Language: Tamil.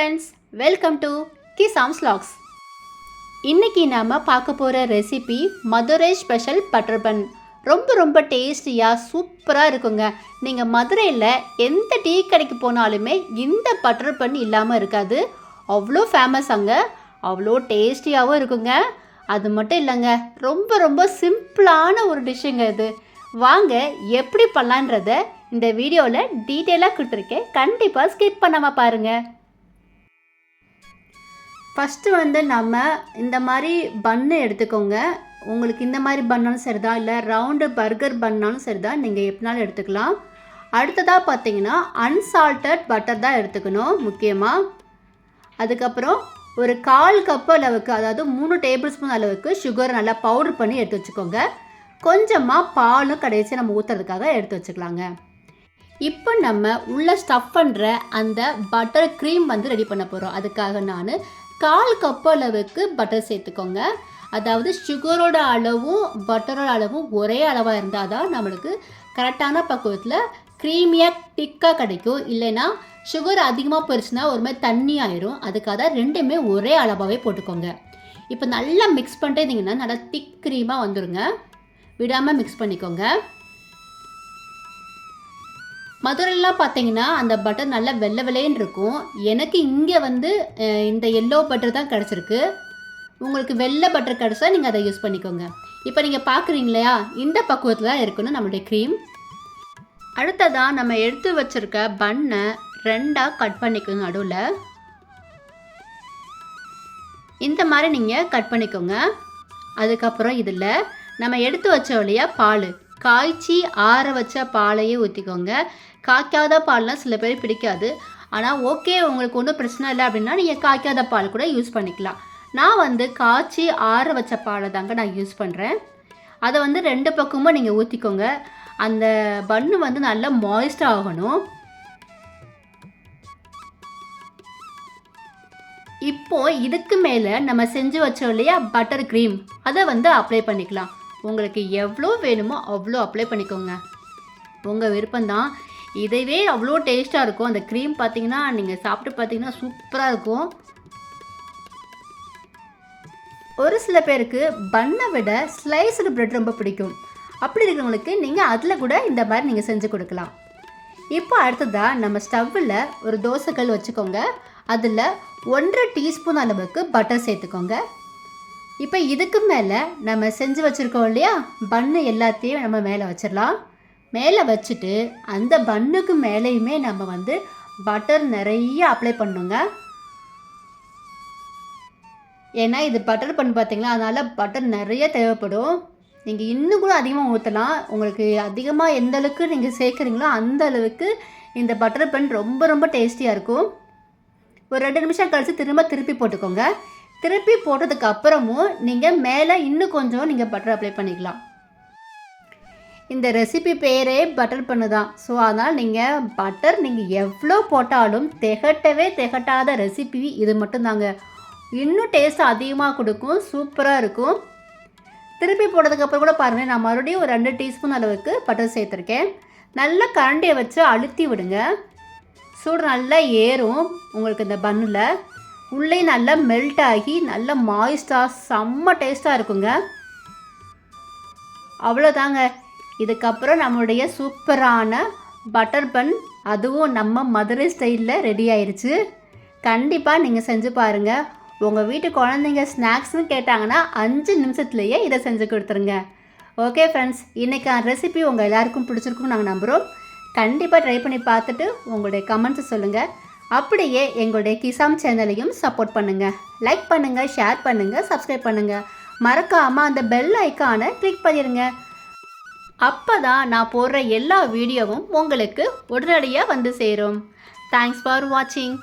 ஃப்ரெண்ட்ஸ் வெல்கம் டு கிசாம்ஸ் லாக்ஸ் இன்னைக்கு நாம் பார்க்க போகிற recipe Madurai special butter bun ரொம்ப ரொம்ப டேஸ்டியாக சூப்பராக இருக்குங்க. நீங்கள் மதுரையில் எந்த டீ கடைக்கு போனாலுமே இந்த பட்டர் பன் இல்லாமல் இருக்காது. அவ்வளோ ஃபேமஸ் அங்கே. அவ்வளோ டேஸ்டியாகவும் இருக்குங்க. அது மட்டும் இல்லைங்க. ரொம்ப ரொம்ப சிம்பிளான ஒரு டிஷ்ஷுங்க இது. வாங்க எப்படி பண்ணலான்றத இந்த வீடியோவில் டீட்டெயிலாக கொடுத்துருக்கேன். கண்டிப்பாக ஸ்கிப் பண்ணாமல் பாருங்கள் ஃபஸ்ட்டு வந்து நம்ம இந்த மாதிரி பன்னு எடுத்துக்கோங்க. உங்களுக்கு இந்த மாதிரி பண்ணாலும் சரிதான். இல்லை ரவுண்டு பர்கர் பண்ணாலும் சரிதான். நீங்கள் எப்படினாலும் எடுத்துக்கலாம். அடுத்ததாக பார்த்தீங்கன்னா அன்சால்டட் பட்டர் தான் எடுத்துக்கணும் முக்கியமாக அதுக்கப்புறம் ஒரு கால் கப்பு அளவுக்கு அதாவது மூணு டேபிள் ஸ்பூன் அளவுக்கு சுகர் நல்லா பவுடர் பண்ணி எடுத்து வச்சுக்கோங்க. கொஞ்சமாக பாலும் கடைசி நம்ம ஊற்றுறதுக்காக எடுத்து வச்சுக்கலாங்க. இப்போ நம்ம உள்ளே ஸ்டஃப் பண்ணுற அந்த பட்டர் க்ரீம் வந்து ரெடி பண்ண போகிறோம் அதுக்காக நான் கால் கப் அளவுக்கு பட்டர் சேர்த்துக்கோங்க. அதாவது சுகரோட அளவும் பட்டரோட அளவும் ஒரே அளவாக இருந்தால் தான் நம்மளுக்கு கரெக்டான பக்குவத்தில் க்ரீமியாக திக்காக கிடைக்கும். இல்லைன்னா சுகர் அதிகமாக போயிடுச்சுன்னா ஒரு மாதிரி தண்ணி ஆயிரும். அதுக்காக தான் ரெண்டுமே ஒரே அளவாகவே போட்டுக்கோங்க. இப்போ நல்லா மிக்ஸ் பண்ணிட்டே இருந்தீங்கன்னா நல்லா திக் க்ரீமாக வந்துடுங்க விடாமல் மிக்ஸ் பண்ணிக்கோங்க. மதுரைலாம் பார்த்தீங்கன்னா அந்த பட்டர் நல்லா வெள்ளை வெள்ளைன்னு இருக்கும். எனக்கு இங்கே வந்து இந்த எல்லோ பட்டர் தான் கிடச்சிருக்கு. உங்களுக்கு வெள்ளை பட்டர் கிடச்சா நீங்கள் அதை யூஸ் பண்ணிக்கோங்க. இப்போ நீங்கள் பார்க்குறீங்க இல்லையா இந்த பக்குவத்தில் தான் இருக்கணும் நம்மளுடைய க்ரீம் அடுத்ததாக நம்ம எடுத்து வச்சிருக்க பன்னை ரெண்டாக கட் பண்ணிக்கோங்க நடுவில். இந்த மாதிரி நீங்கள் கட் பண்ணிக்கோங்க. அதுக்கப்புறம் இதில் நம்ம எடுத்து வச்சோம் இல்லையா பால். காய்ச்சி ஆற வச்ச பாலையே ஊற்றிக்கோங்க காய்க்காத பால்லாம் சில பேர் பிடிக்காது. ஆனால் ஓகே உங்களுக்கு ஒன்றும் பிரச்சனை இல்லை அப்படின்னா நீங்கள் காய்க்காத பால் கூட யூஸ் பண்ணிக்கலாம். நான் வந்து காய்ச்சி ஆற வச்ச பாலை தாங்க நான் யூஸ் பண்ணுறேன் அதை வந்து ரெண்டு பக்கமும் நீங்கள் ஊற்றிக்கோங்க அந்த பன்னு வந்து நல்லா மாய்ஸ்ட் ஆகணும். இப்போ இதுக்கு மேலே நம்ம செஞ்சு வச்சோம் இல்லையா பட்டர் க்ரீம் அதை வந்து அப்ளை பண்ணிக்கலாம். உங்களுக்கு எவ்வளோ வேணுமோ அவ்வளோ அப்ளை பண்ணிக்கோங்க. உங்கள் விருப்பம்தான். இதுவே அவ்வளோ டேஸ்ட்டாக இருக்கும். அந்த க்ரீம் பார்த்தீங்கன்னா நீங்கள் சாப்பிட்டு பார்த்தீங்கன்னா சூப்பராக இருக்கும். ஒரு சில பேருக்கு பண்ணை விட ஸ்லைஸ்டு ப்ரெட் ரொம்ப பிடிக்கும். அப்படி இருக்கிறவங்களுக்கு நீங்கள் அதில் கூட இந்த மாதிரி நீங்கள் செஞ்சு கொடுக்கலாம். இப்போ அடுத்ததாக நம்ம ஸ்டவ்வில் ஒரு தோசைக்கல் வச்சுக்கோங்க. அதில் ஒன்றரை டீஸ்பூன் அளவுக்கு பட்டர் சேர்த்துக்கோங்க. இப்போ இதுக்கு மேலே நம்ம செஞ்சு வச்சுருக்கோம் இல்லையா? பன்னு எல்லாத்தையும் நம்ம மேலே வச்சிடலாம். மேலே வச்சுட்டு அந்த பன்னுக்கு மேலேயுமே நம்ம வந்து பட்டர் நிறைய அப்ளை பண்ணுங்க ஏன்னா இது பட்டர் பண்ணு பார்த்தீங்களா அதனால் பட்டர் நிறைய தேவைப்படும். நீங்கள் இன்னும் கூட அதிகமாக ஊற்றலாம் உங்களுக்கு அதிகமாக எந்த அளவுக்கு நீங்கள் சேர்க்குறீங்களோ அந்த அளவுக்கு இந்த பட்டர் பன் ரொம்ப ரொம்ப டேஸ்டியாக இருக்கும். ஒரு ரெண்டு நிமிஷம் கழித்து திரும்ப திருப்பி போட்டுக்கோங்க. திருப்பி போட்டதுக்கு அப்புறமும் நீங்கள் மேலே இன்னும் கொஞ்சம் நீங்கள் பட்டர் அப்ளை பண்ணிக்கலாம். இந்த ரெசிபி பேரே பட்டர் பண்ணு தான். ஸோ அதனால் நீங்கள் பட்டர் நீங்கள் எவ்வளோ போட்டாலும் திகட்டவே திகட்டாத ரெசிபி இது மட்டும்தாங்க இன்னும் டேஸ்ட் அதிகமாக கொடுக்கும் சூப்பராக இருக்கும். திருப்பி போட்டதுக்கப்புறம் கூட பாருங்கள் நான் மறுபடியும் ஒரு ரெண்டு டீஸ்பூன் அளவுக்கு பட்டர் சேர்த்துருக்கேன். நல்லா கரண்டியை வச்சு அழுத்தி விடுங்க. சூடு நல்லா ஏறும் உங்களுக்கு இந்த பன்னில் உள்ளே நல்லா மெல்ட் ஆகி நல்லா மாய்ஸ்டாக செம்ம டேஸ்ட்டாக இருக்குங்க. அவ்வளோதாங்க. இதுக்கப்புறம் நம்மளுடைய சூப்பரான பட்டர் பன் அதுவும் நம்ம மதுரை ஸ்டைலில் ரெடி ஆயிடுச்சு கண்டிப்பாக நீங்கள் செஞ்சு பாருங்கள் உங்கள் வீட்டு குழந்தைங்க ஸ்நாக்ஸ்னு கேட்டாங்கன்னா அஞ்சு நிமிஷத்துலேயே இதை செஞ்சு கொடுத்துருங்க. ஓகே ஃப்ரெண்ட்ஸ் இன்றைக்கான ரெசிபி உங்கள் எல்லாருக்கும் பிடிச்சிருக்கும்னு நாங்கள் நம்புகிறோம் கண்டிப்பாக ட்ரை பண்ணி பார்த்துட்டு உங்களுடைய கமெண்ட்ஸை சொல்லுங்கள் அப்படியே எங்களுடைய கிசாம் சேனலையும் சப்போர்ட் பண்ணுங்கள் லைக் பண்ணுங்கள் ஷேர் பண்ணுங்கள் சப்ஸ்கிரைப் பண்ணுங்கள் மறக்காமல் அந்த பெல் ஐக்கானை கிளிக் பண்ணிடுங்க அப்போ தான் நான் போடுற எல்லா வீடியோவும் உங்களுக்கு உடனடியாக வந்து சேரும். தேங்க்ஸ் ஃபார் வாட்சிங்